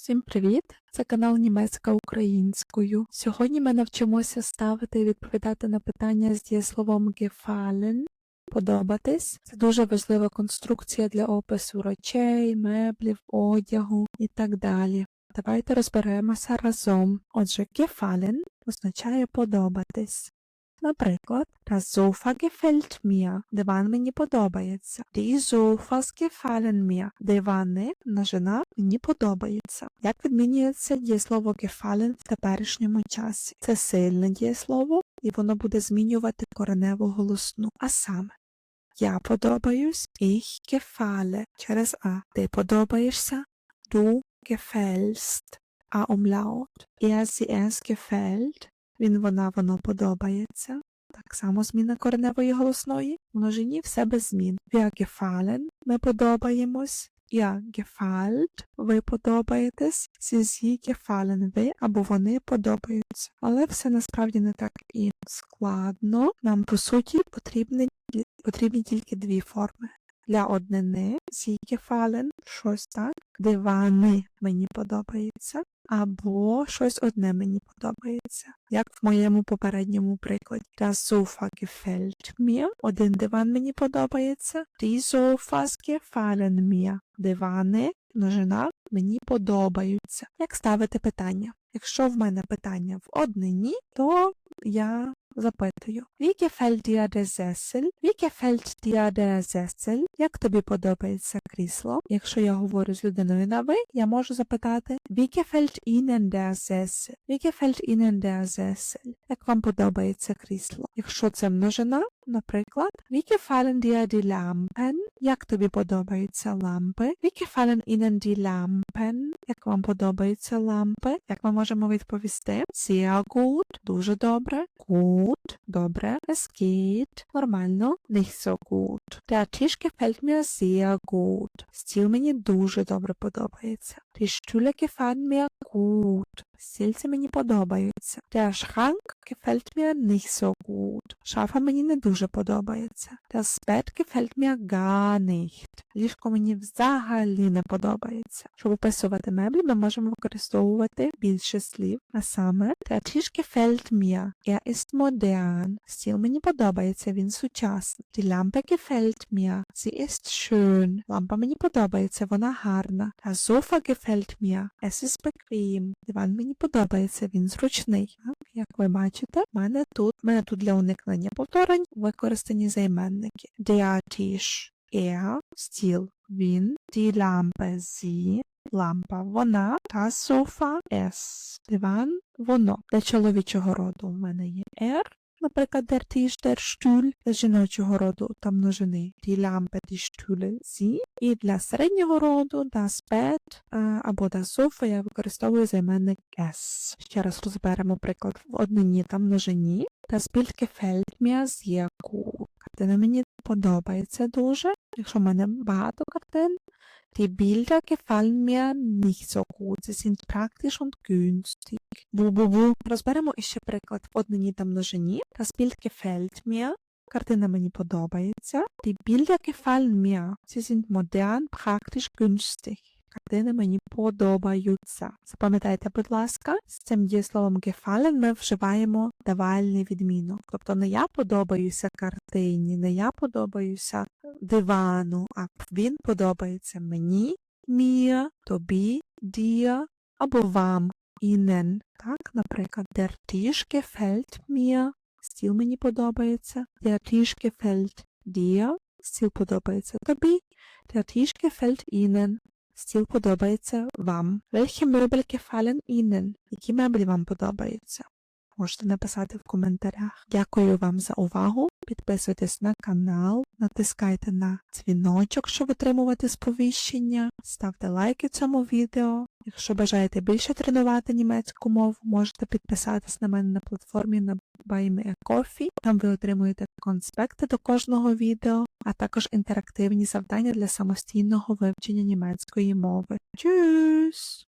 Всім привіт! Це канал Німецька українською. Сьогодні ми навчимося ставити і відповідати на питання з дієсловом gefallen – подобатись. Це дуже важлива конструкція для опису речей, меблів, одягу і так далі. Давайте розберемося разом. Отже, gefallen означає подобатись. Наприклад, das Sofa gefällt mir. Диван мені подобається. Die Sofas gefallen mir. Дивани, множина, мені подобається. Як відмінюється дієслово gefallen в теперішньому часі? Це сильне дієслово, і воно буде змінювати кореневу голосну. А саме, я подобаюсь, ich gefalle через А. Ти подобаєшся, du gefällst. А умlaut. Er, sie, es gefällt. Він, вона, воно подобається. Так само зміна кореневої голосної. Множині все без змін. Wir gefallen – ми подобаємось. Я gefällt – ви подобаєтесь. Sie gefallen – ви або вони подобаються. Але все насправді не так і складно. Нам, по суті, потрібні, потрібні тільки дві форми. Для однини sie gefallen – щось так. Дивани мені подобається або щось одне мені подобається, як в моєму попередньому прикладі. Das Sofa gefällt mir. Один диван мені подобається. Die Sofas gefallen mir. Дивани, множина, мені подобаються. Як ставити питання? Якщо в мене питання в однині, то я запитую. Wie gefällt dir der Sessel? Wie gefällt dir der Sessel? Як тобі подобається крісло? Якщо я говорю з людиною на ви, я можу запитати Wie gefällt Ihnen der Sessel? Wie gefällt Ihnen? Як вам подобається крісло? Якщо це множина, наприклад, Wie gefallen dir die Lampen? Як тобі подобаються лампи? Wie gefallen Ihnen die Lampen? Як вам подобаються лампи? Як ми можемо відповісти? Sehr gut. Дуже добре. Gut. Добре. Es. Нормально. Nicht so gut. Der Tisch gefällt mir sehr gut. Стіл мені дуже добре подобається. Die Stühle gefallen mir gut. Стільці мені подобаються. Der Schrank gefällt mir nicht so gut. Шафа мені не дуже подобається. Das Bett gefällt mir gar nicht. Ліжко мені взагалі не подобається. Щоб описувати меблі, ми можемо використовувати більше слів. А саме, der Tisch gefällt mir. Er ist modern. Стіл мені подобається, він сучасний. Die Lampe gefällt mir. Sie ist schön. Лампа мені подобається, вона гарна. Das Sofa gefällt mir. Es ist bequem. Диван мені подобається, він зручний. Як ви бачите, в мене тут, в мене тут для уникнення повторень використані займенники. Der Tisch. Er, стіл, він, die Lampe, sie, лампа, вона, та софа, es, диван, воно. Для чоловічого роду в мене є er, наприклад, der Tisch, Stuhl, для жіночого роду та множини die Lampe, die Stühle, sie, і для середнього роду das Bett або das Sofa я використовую займенник es. Ще раз розберемо приклад в однині та множині. Das Bild gefällt mir sehr gut. Картина мені подобається дуже. Якщо в мене багато картин, Die Bilder gefallen mir nicht so gut. Sie sind praktisch und günstig. Бу-бу-бу. Розберемо іще приклад в однині та множині. Das Bild gefällt mir. Картина мені подобається. Die Bilder gefallen mir. Sie sind modern, praktisch, günstig. Картини мені подобаються. Запам'ятайте, будь ласка, з цим дієсловом gefallen ми вживаємо давальний відмінок. Тобто не я подобаюся картині, не я подобаюся дивану, а він подобається мені, mir, тобі, dir або вам, ihnen. Так, наприклад, der Tisch gefällt mir, стіл мені подобається, der Tisch gefällt dir, стіл подобається тобі, der Tisch gefällt ihnen, Стіл подобається вам. Welche Möbel gefallen Ihnen? Які меблі вам подобаються? Можете написати в коментарях. Дякую вам за увагу. Підписуйтесь на канал, натискайте на дзвіночок, щоб отримувати сповіщення, ставте лайки цьому відео. Якщо бажаєте більше тренувати німецьку мову, можете підписатись на мене на платформі на Buy. Там ви отримуєте конспекти до кожного відео, а також інтерактивні завдання для самостійного вивчення німецької мови. Tschüss!